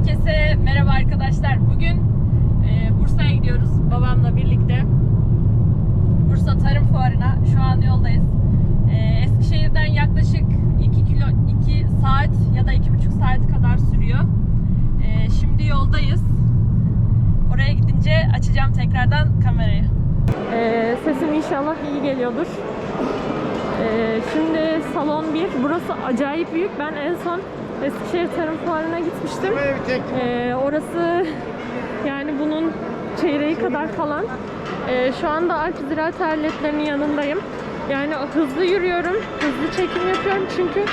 Herkese merhaba arkadaşlar. Bugün e, Bursa'ya gidiyoruz babamla birlikte. Bursa Tarım Fuarı'na şu an yoldayız. E, Eskişehir'den yaklaşık 2 kilo 2 saat ya da 2,5 saat kadar sürüyor. E, şimdi yoldayız. Oraya gidince açacağım tekrardan kamerayı. E, sesim inşallah iyi geliyordur. E, şimdi salon 1. Burası acayip büyük. Ben en son Eskişehir Tarım Fuarı'na gitmiştim. Ee, orası yani bunun çeyreği kadar falan. Ee, şu anda Alp Ziraat Aletlerinin yanındayım. Yani hızlı yürüyorum, hızlı çekim yapıyorum çünkü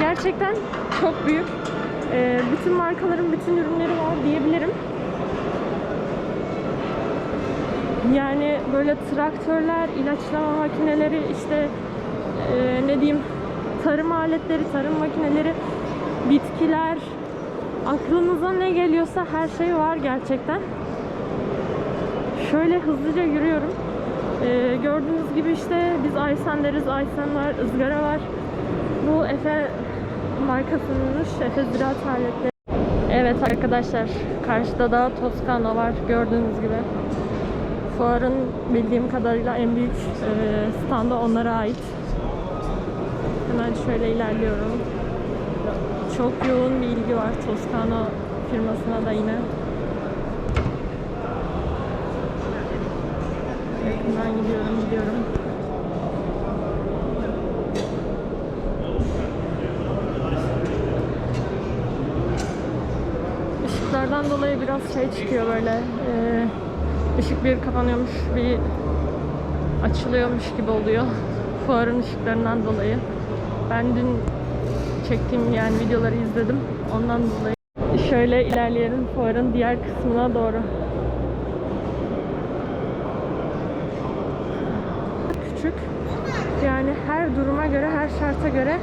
gerçekten çok büyük. Ee, bütün markaların bütün ürünleri var diyebilirim. Yani böyle traktörler, ilaçlama makineleri, işte e, ne diyeyim tarım aletleri, tarım makineleri, bitkiler, aklınıza ne geliyorsa her şey var gerçekten. Şöyle hızlıca yürüyorum. Ee, gördüğünüz gibi işte biz Aysen deriz, Aysen var, ızgara var. Bu Efe markasının Efe Ziraat Aletleri. Evet arkadaşlar, karşıda da Toscano var gördüğünüz gibi. Fuarın bildiğim kadarıyla en büyük e, standı onlara ait. Hemen şöyle ilerliyorum. Çok yoğun bir ilgi var Toscano firmasına da yine. Yakından gidiyorum, gidiyorum. Işıklardan dolayı biraz şey çıkıyor böyle. E, ışık bir kapanıyormuş, bir açılıyormuş gibi oluyor. Fuarın ışıklarından dolayı. Ben dün çektiğim yani videoları izledim. Ondan dolayı şöyle ilerleyelim fuarın diğer kısmına doğru. Küçük. Yani her duruma göre, her şarta göre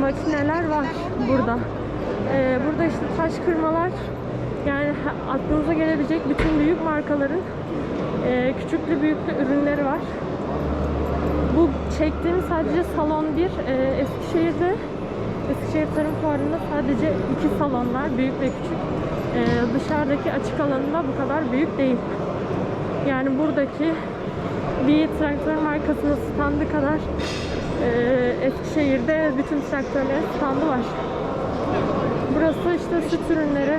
makineler var burada. Ee, burada işte taş kırmalar, yani aklınıza gelebilecek bütün büyük markaların e, küçüklü büyüklü ürünleri var. Bu çektiğim sadece salon 1. Ee, Eskişehir'de Eskişehir Tarım Fuarı'nda sadece iki salon var. Büyük ve küçük. Ee, dışarıdaki açık alanında bu kadar büyük değil. Yani buradaki bir traktör markasının standı kadar e, Eskişehir'de bütün traktörlerin standı var. Burası işte süt ürünleri,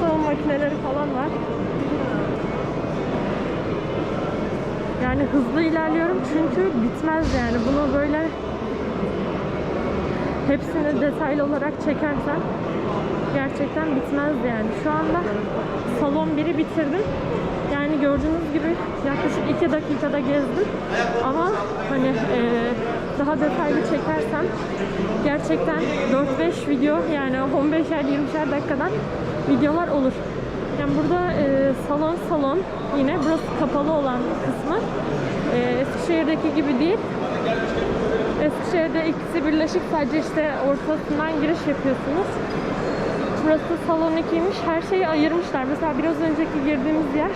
savun makineleri falan var. Yani hızlı ilerliyorum çünkü bitmez yani. Bunu böyle hepsini detaylı olarak çekersem gerçekten bitmez yani. Şu anda salon 1'i bitirdim. Yani gördüğünüz gibi yaklaşık 2 dakikada gezdim. Ama hani e, daha detaylı çekersem gerçekten 4-5 video yani 15'er 20'şer dakikadan videolar olur. Yani burada e, salon salon yine burası kapalı olan kısmı e, Eskişehir'deki gibi değil. Eskişehir'de ikisi birleşik sadece işte ortasından giriş yapıyorsunuz. Burası salon 2'ymiş. Her şeyi ayırmışlar. Mesela biraz önceki girdiğimiz yer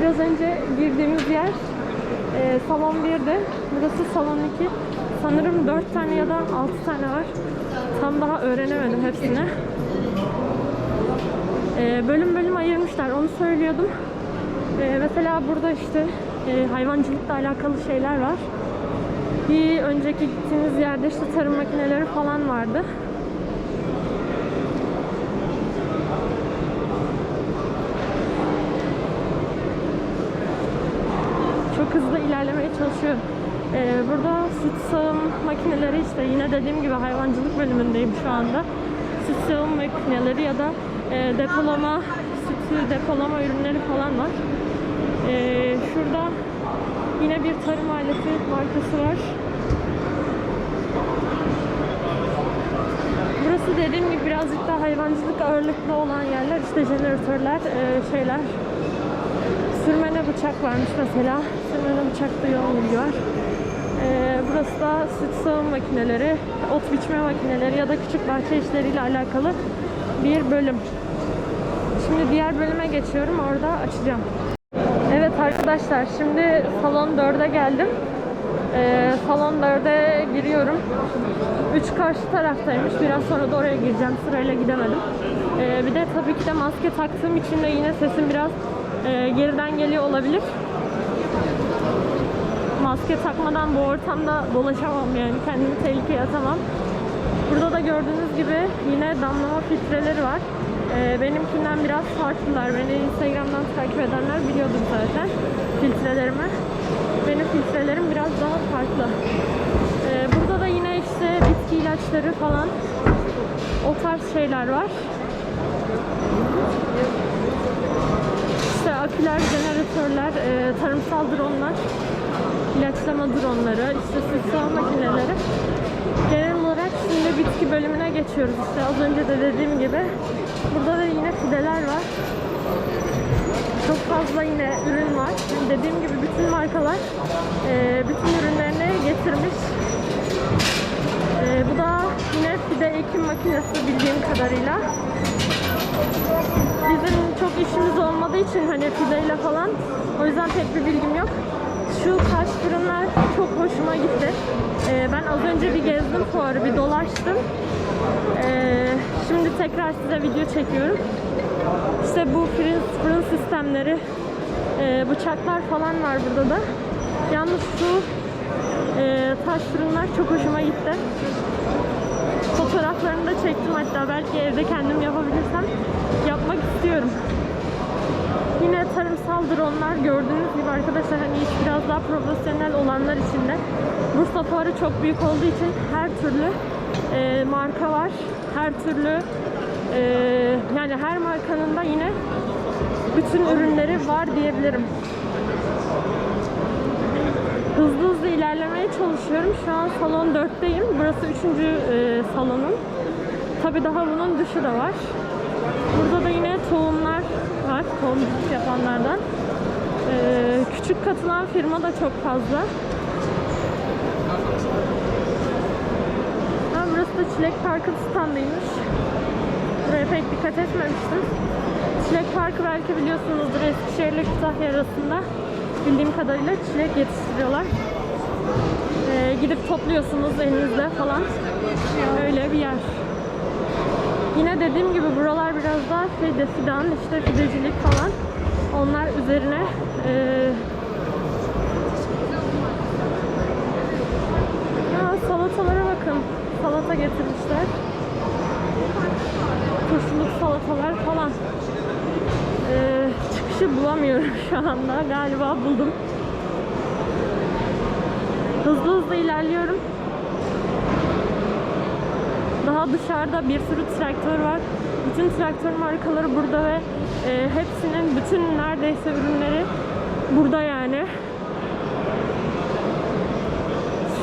biraz önce girdiğimiz yer e, salon 1'di. Burası salon 2. Sanırım 4 tane ya da 6 tane var. Tam daha öğrenemedim hepsini. E, bölüm bölüm ayırmışlar. Onu söylüyordum. E, mesela burada işte e, hayvancılıkla alakalı şeyler var. Bir önceki gittiğimiz yerde işte tarım makineleri falan vardı. Çok hızlı ilerlemeye çalışıyorum. Ee, burada süt sağım makineleri işte yine dediğim gibi hayvancılık bölümündeyim şu anda. Süt sağım makineleri ya da e, depolama, sütü depolama ürünleri falan var. Ee, şurada yine bir tarım aleti markası var. Burası dediğim gibi birazcık daha hayvancılık ağırlıklı olan yerler. İşte jeneratörler, e, şeyler. Sürmene bıçak varmış mesela. Sürmene bıçakta yoğun ilgi var. E, burası da süt sağım makineleri, ot biçme makineleri ya da küçük bahçe işleriyle alakalı bir bölüm. Şimdi diğer bölüme geçiyorum. Orada açacağım. Arkadaşlar şimdi salon 4'e geldim. Ee, salon 4'e giriyorum. 3 karşı taraftaymış. Biraz sonra da oraya gireceğim. Sırayla gidemedim. Ee, bir de tabii ki de maske taktığım için de yine sesim biraz e, geriden geliyor olabilir. Maske takmadan bu ortamda dolaşamam yani kendimi tehlikeye atamam. Burada da gördüğünüz gibi yine damlama filtreleri var. Ee, benimkinden biraz farklılar. Beni Instagram'dan takip edenler biliyordur zaten filtrelerimi. Benim filtrelerim biraz daha farklı. Ee, burada da yine işte bitki ilaçları falan o tarz şeyler var. İşte aküler, jeneratörler, e, tarımsal dronlar, ilaçlama dronları, işte süslama makineleri. Genel olarak şimdi bitki bölümüne geçiyoruz. İşte az önce de dediğim gibi. Burada da yine fideler var. Çok fazla yine ürün var. Dediğim gibi bütün markalar e, bütün ürünlerini getirmiş. E, bu da yine fide ekim makinesi bildiğim kadarıyla. Bizim çok işimiz olmadığı için hani fideyle falan o yüzden pek bir bilgim yok. Şu taş fırınlar çok hoşuma gitti. Ee, ben az önce bir gezdim fuarı, bir dolaştım. Ee, şimdi tekrar size video çekiyorum. İşte bu fırın, fırın sistemleri, e, bıçaklar falan var burada da. Yalnız şu e, taş fırınlar çok hoşuma gitti. Fotoğraflarını da çektim hatta belki evde kendim yapabilirsem yapmak istiyorum. Yine tarımsal dronlar gördüğünüz gibi arkadaşlar hani iş biraz daha profesyonel olanlar için de Bursa Fuarı çok büyük olduğu için her türlü e, marka var. Her türlü e, yani her markanın da yine bütün ürünleri var diyebilirim. Hızlı hızlı ilerlemeye çalışıyorum. Şu an salon 4'teyim. Burası 3. salonum. Tabi daha bunun dışı da var. Burada da yine tohumlar var. Tohumculuk yapanlardan. Ee, küçük katılan firma da çok fazla. Ha, burası da Çilek Parkı standıymış. Buraya pek dikkat etmemiştim. Çilek Parkı belki biliyorsunuzdur Eskişehir ile Kütahya arasında. Bildiğim kadarıyla çilek yetiştiriyorlar. Ee, gidip topluyorsunuz elinizle falan. Öyle bir yer. Yine dediğim gibi buralar biraz daha fide, fidan, işte fidecilik falan. Onlar üzerine eee Ha, salatalara bakın. Salata getirmişler. Turşuluk salatalar falan. Eee, çıkışı bulamıyorum şu anda. Galiba buldum. Hızlı hızlı ilerliyorum. Daha dışarıda bir sürü traktör var. Bütün traktör markaları burada ve e, hepsinin bütün neredeyse ürünleri burada yani.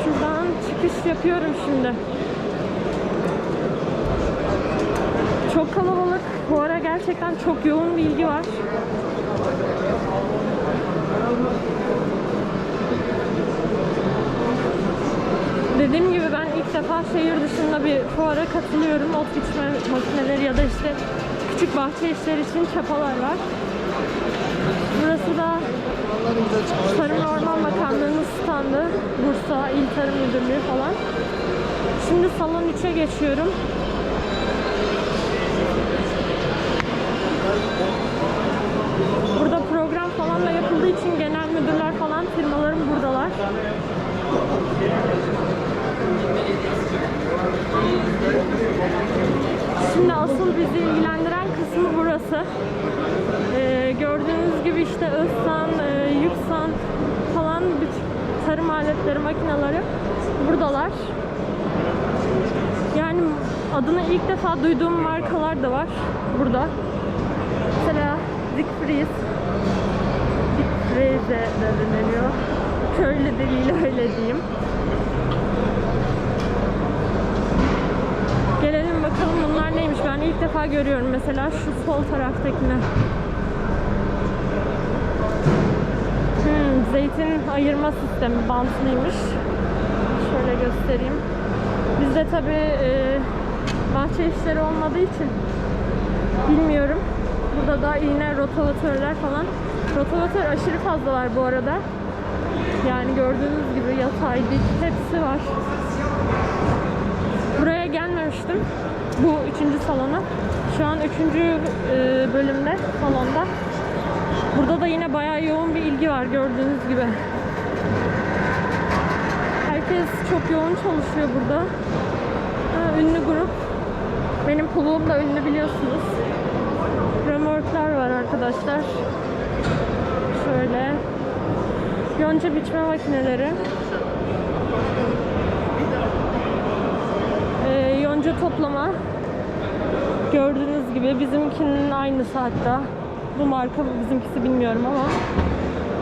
Şuradan çıkış yapıyorum şimdi. Çok kalabalık. Bu ara gerçekten çok yoğun bir ilgi var. Dediğim gibi ben ilk defa şehir dışında bir fuara katılıyorum. Ot biçme makineleri ya da işte küçük bahçe işleri için çapalar var. Burası da Tarım Orman Bakanlığı'nın standı. Bursa İl Tarım Müdürlüğü falan. Şimdi salon 3'e geçiyorum. Burada program falan da yapıldığı için genel müdürler falan firmaların buradalar. Şimdi asıl bizi ilgilendiren kısmı burası. Ee, gördüğünüz gibi işte Özsan, e, Yüksan falan bütün tarım aletleri, makineleri buradalar. Yani adını ilk defa duyduğum markalar da var burada. Mesela Siegfried, Siegfried'e de deniliyor. Köylü diliyle öyle diyeyim. Gelelim bakalım bunlar neymiş. Ben ilk defa görüyorum mesela şu sol taraftakine. Hmm, zeytin ayırma sistemi bantlıymış. Şöyle göstereyim. Bizde tabi e, bahçe işleri olmadığı için bilmiyorum. Burada da yine rotavatörler falan. Rotavatör aşırı fazla var bu arada. Yani gördüğünüz gibi yatay, dik hepsi var. Buraya gelmemiştim. Bu üçüncü salona. Şu an üçüncü e, bölümde, salonda. Burada da yine bayağı yoğun bir ilgi var gördüğünüz gibi. Herkes çok yoğun çalışıyor burada. Ha, ünlü grup. Benim puluğum da ünlü biliyorsunuz. Römorklar var arkadaşlar. Şöyle. Yonca biçme makineleri. Ee, yonca toplama. Gördüğünüz gibi bizimkinin aynısı hatta. Bu marka bizimkisi bilmiyorum ama.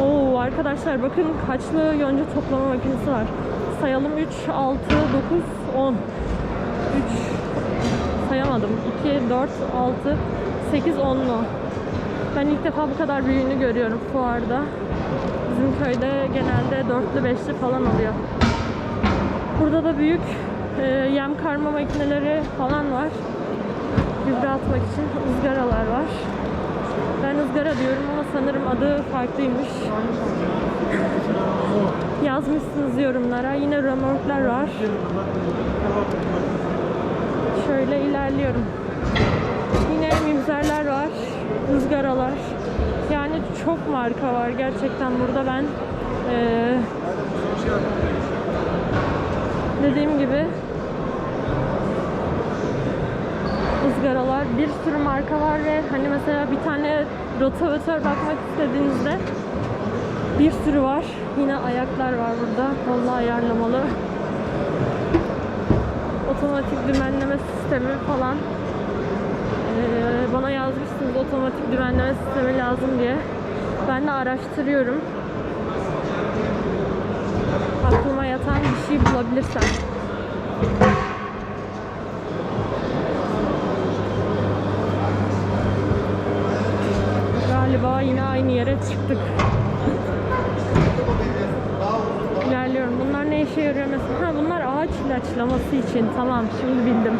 Oo arkadaşlar bakın kaçlı yonca toplama makinesi var. Sayalım 3, 6, 9, 10. 3 sayamadım. 2, 4, 6, 8, 10'lu. Ben ilk defa bu kadar büyüğünü görüyorum fuarda. Bizim köyde genelde dörtlü beşli falan oluyor. Burada da büyük e, yem karma makineleri falan var. Gübre atmak için ızgaralar var. Ben ızgara diyorum ama sanırım adı farklıymış. Yazmışsınız yorumlara. Yine römorklar var. Şöyle ilerliyorum. Yine mimzerler var. ızgaralar. Yani çok marka var gerçekten burada ben eee, dediğim gibi ızgaralar bir sürü marka var ve hani mesela bir tane rotavatör bakmak istediğinizde bir sürü var. Yine ayaklar var burada. Vallahi ayarlamalı. Otomatik dümenleme sistemi falan. Ee, bana yazmışsınız otomatik dümenleme sistemi lazım diye. Ben de araştırıyorum. Aklıma yatan bir şey bulabilirsem. Galiba yine aynı yere çıktık. İlerliyorum. Bunlar ne işe yarıyor mesela? Ha bunlar ağaç ilaçlaması için. Tamam şimdi bildim.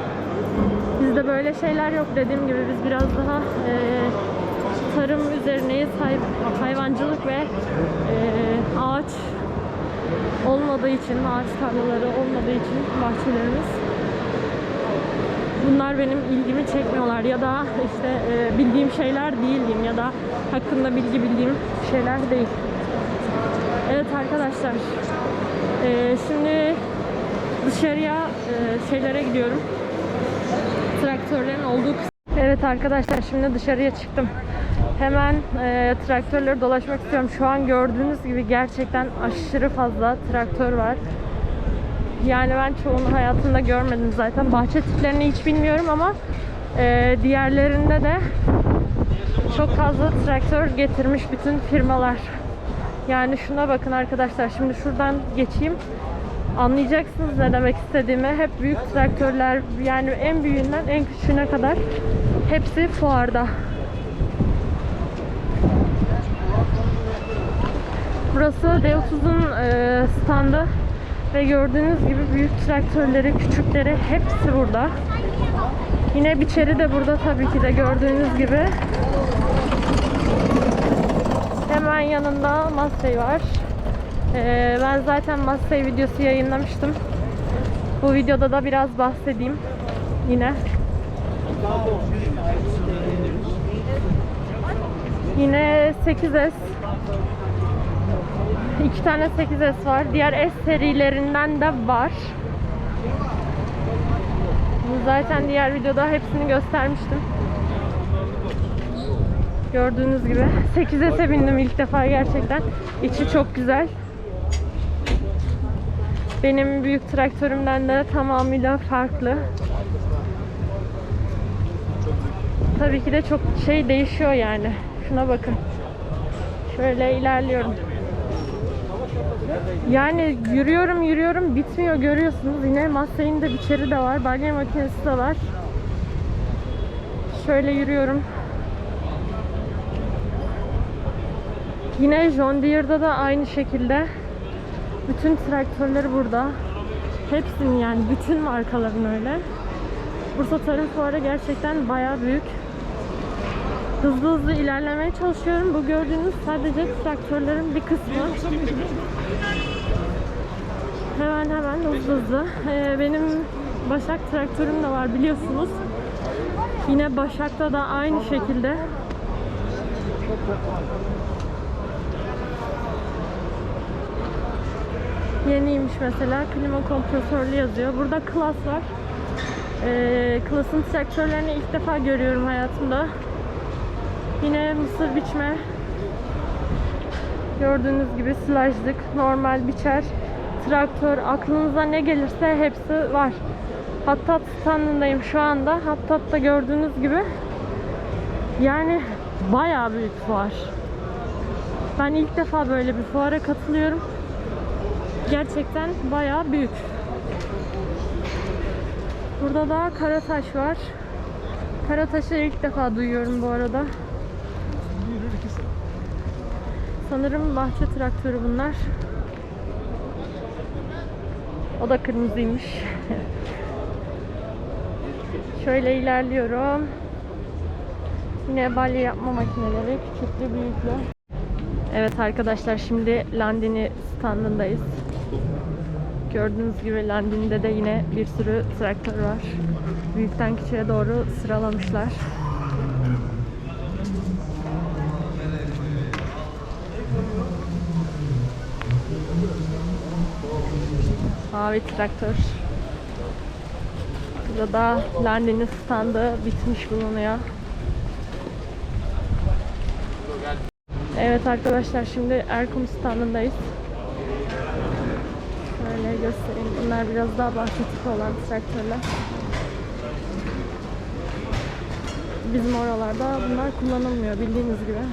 Bizde böyle şeyler yok dediğim gibi biz biraz daha e, tarım üzerineyiz. Hay- hayvancılık ve e, ağaç olmadığı için, ağaç tarlaları olmadığı için bahçelerimiz bunlar benim ilgimi çekmiyorlar ya da işte e, bildiğim şeyler değil diyeyim ya da hakkında bilgi bildiğim şeyler değil. Evet arkadaşlar. e, şimdi dışarıya e, şeylere gidiyorum. Traktörlerin olduğu kısım. Evet arkadaşlar şimdi dışarıya çıktım. Hemen e, traktörleri dolaşmak istiyorum. Şu an gördüğünüz gibi gerçekten aşırı fazla traktör var. Yani ben çoğunu hayatımda görmedim zaten. Bahçe tiplerini hiç bilmiyorum ama e, diğerlerinde de çok fazla traktör getirmiş bütün firmalar. Yani şuna bakın arkadaşlar. Şimdi şuradan geçeyim. Anlayacaksınız ne demek istediğimi. Hep büyük traktörler yani en büyüğünden en küçüğüne kadar hepsi fuarda. Burası D30'un e, standı ve gördüğünüz gibi büyük traktörleri, küçükleri hepsi burada. Yine biçeri de burada tabii ki de gördüğünüz gibi. Hemen yanında Massey var. Ee, ben zaten Massey videosu yayınlamıştım. Bu videoda da biraz bahsedeyim yine. Yine 8S. İki tane 8S var. Diğer S serilerinden de var. Zaten diğer videoda hepsini göstermiştim. Gördüğünüz gibi 8S'e bindim ilk defa gerçekten. İçi çok güzel. Benim büyük traktörümden de tamamıyla farklı. Tabii ki de çok şey değişiyor yani. Şuna bakın. Şöyle ilerliyorum. Yani yürüyorum yürüyorum bitmiyor görüyorsunuz. Yine Massey'in de biçeri de var. Balya makinesi de var. Şöyle yürüyorum. Yine John Deere'da da aynı şekilde. Bütün traktörleri burada. Hepsinin yani bütün markaların öyle. Bursa Tarım Fuarı gerçekten bayağı büyük. Hızlı hızlı ilerlemeye çalışıyorum. Bu gördüğünüz sadece traktörlerin bir kısmı. Hemen hemen hızlı hızlı. Ee, benim Başak traktörüm de var biliyorsunuz. Yine Başak'ta da aynı şekilde. Yeniymiş mesela. Klima kompresörlü yazıyor. Burada Klas var. Ee, Klas'ın traktörlerini ilk defa görüyorum hayatımda. Yine mısır biçme. Gördüğünüz gibi silajlık, normal biçer, traktör, aklınıza ne gelirse hepsi var. Hattat standındayım şu anda. Hattat'ta gördüğünüz gibi yani bayağı büyük fuar. Ben ilk defa böyle bir fuara katılıyorum. Gerçekten bayağı büyük. Burada da Karataş var. Karataş'ı ilk defa duyuyorum bu arada. Sanırım bahçe traktörü bunlar. O da kırmızıymış. Şöyle ilerliyorum. Yine balya yapma makineleri, küçüklü büyüklü. Evet arkadaşlar şimdi Landini standındayız. Gördüğünüz gibi Landini'de de yine bir sürü traktör var. Büyükten küçüğe doğru sıralamışlar. Mavi traktör. Burada da Landini standı bitmiş bulunuyor. Evet arkadaşlar şimdi Erkum standındayız. Şöyle göstereyim. Bunlar biraz daha bahçe tipi olan traktörler. Bizim oralarda bunlar kullanılmıyor bildiğiniz gibi.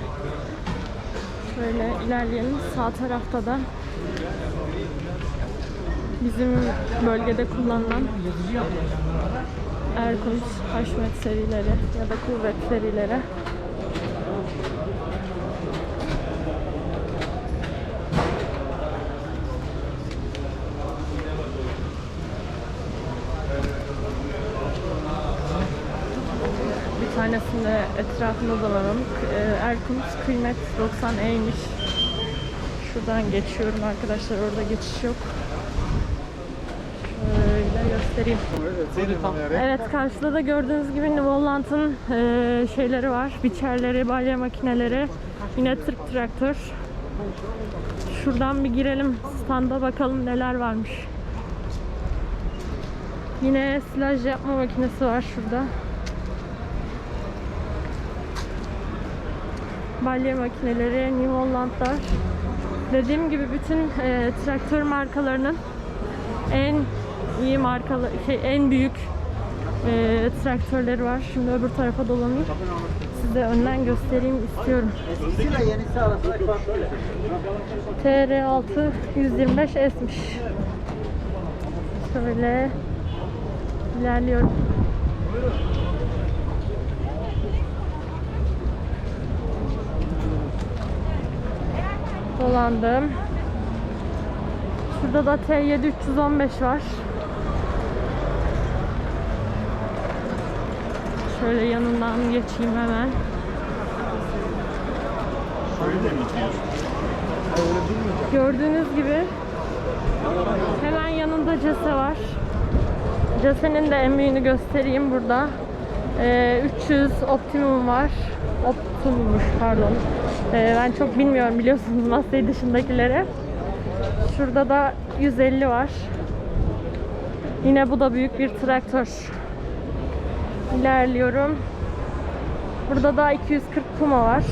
Şöyle ilerleyelim. Sağ tarafta da bizim bölgede kullanılan Erkunt, Haşmet serileri ya da Kuvvet serileri. Bir tanesinde etrafında dolanalım. Ee, Erkunt kıymet 90E'ymiş. Şuradan geçiyorum arkadaşlar. Orada geçiş yok. Şöyle göstereyim. Evet karşıda da gördüğünüz gibi Volant'ın e, şeyleri var. Biçerleri, balya makineleri. Yine tırk traktör. Şuradan bir girelim. Standa bakalım neler varmış. Yine silaj yapma makinesi var şurada. Balya makineleri, New Holland'lar. Dediğim gibi bütün e, traktör markalarının en iyi markalı şey en büyük e, traktörleri var. Şimdi öbür tarafa dolanayım. Size önden göstereyim istiyorum. Eskisiyle yenisi arasında çok TR6 125 S'miş. Şöyle ilerliyorum. Dolandım. Şurada da T7 315 var. Şöyle yanından geçeyim hemen. Gördüğünüz gibi hemen yanında cese var. Cesenin de en büyüğünü göstereyim burada. Ee, 300 Optimum var. Optimummuş pardon. Ee, ben çok bilmiyorum biliyorsunuz Massey dışındakileri. Şurada da 150 var. Yine bu da büyük bir traktör. İlerliyorum. Burada da 240 Puma var.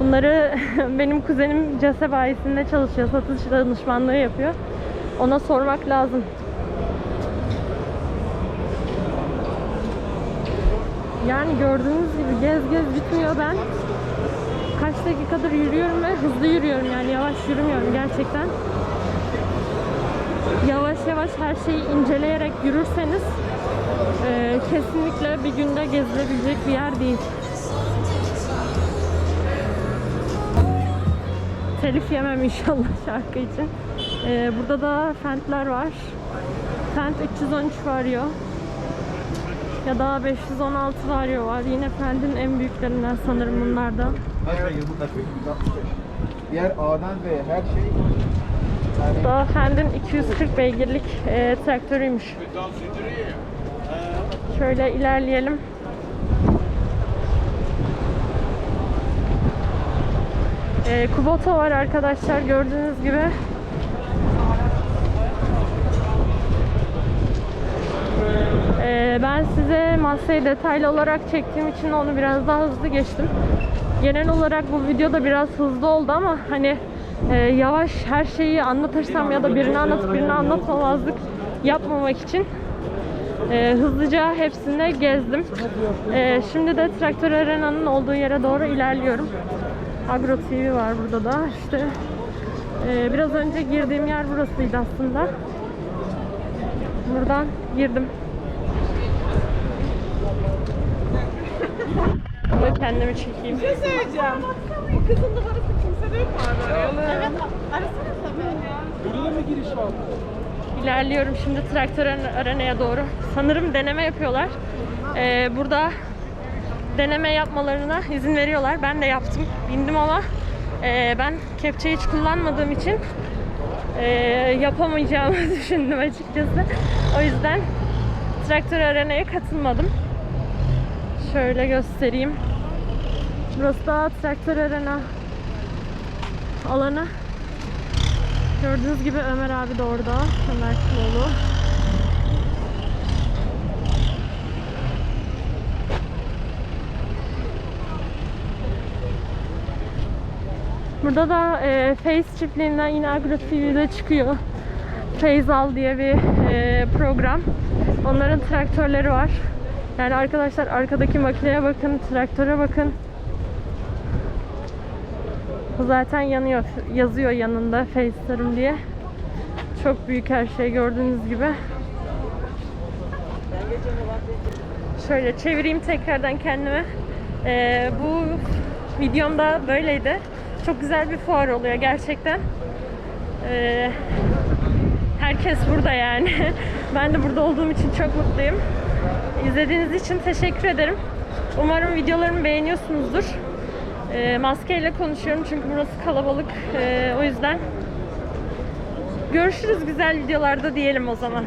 Bunları benim kuzenim CASE bayisinde çalışıyor. Satış danışmanlığı yapıyor. Ona sormak lazım. Yani gördüğünüz gibi gez gez bitmiyor ben. Dakikadır yürüyorum ve hızlı yürüyorum yani yavaş yürümüyorum gerçekten. Yavaş yavaş her şeyi inceleyerek yürürseniz eee, kesinlikle bir günde gezilebilecek bir yer değil. Telif yemem inşallah şarkı için. Ee, burada da Fent'ler var. Fent 313 varıyor. Ya da 516 varıyor var. Yine Fent'in en büyüklerinden sanırım bunlar da. Kaç beygir bu kaç beygir? 165. Diğer A'dan ve her şey yani Daha Fend'in 240 beygirlik e, traktörüymüş. Şöyle ilerleyelim. E, Kubota var arkadaşlar gördüğünüz gibi. E, ben size masayı detaylı olarak çektiğim için onu biraz daha hızlı geçtim. Genel olarak bu videoda biraz hızlı oldu ama hani e, yavaş her şeyi anlatırsam ya da birini anlatıp birini anlatmamazlık yapmamak için e, hızlıca hepsini gezdim. E, şimdi de Traktör Arena'nın olduğu yere doğru ilerliyorum. Agro TV var burada da. İşte e, biraz önce girdiğim yer burasıydı aslında. Buradan girdim. Kendimi çekeyim. Bir şey söyleyeceğim. Bu kızın numarası kimsede yok mu abi? Evet, arasana tabii. İlerliyorum şimdi traktör arenaya doğru. Sanırım deneme yapıyorlar. Ee, burada deneme yapmalarına izin veriyorlar. Ben de yaptım. Bindim ama e, ben kepçeyi hiç kullanmadığım için e, yapamayacağımı düşündüm açıkçası. O yüzden traktör arenaya katılmadım. Şöyle göstereyim. Burası da traktör arena alanı. Gördüğünüz gibi Ömer abi de orada. Ömer Kuloğlu. Burada da e, Face çiftliğinden yine Agro TV'de çıkıyor. Feyzal diye bir e, program. Onların traktörleri var. Yani arkadaşlar arkadaki makineye bakın, traktöre bakın. Zaten yanıyor. Yazıyor yanında FaceTime diye. Çok büyük her şey gördüğünüz gibi. Şöyle çevireyim tekrardan kendimi. Ee, bu videomda böyleydi. Çok güzel bir fuar oluyor gerçekten. Ee, herkes burada yani. ben de burada olduğum için çok mutluyum. İzlediğiniz için teşekkür ederim. Umarım videolarımı beğeniyorsunuzdur. E, maskeyle konuşuyorum çünkü burası kalabalık. E, o yüzden görüşürüz güzel videolarda diyelim o zaman.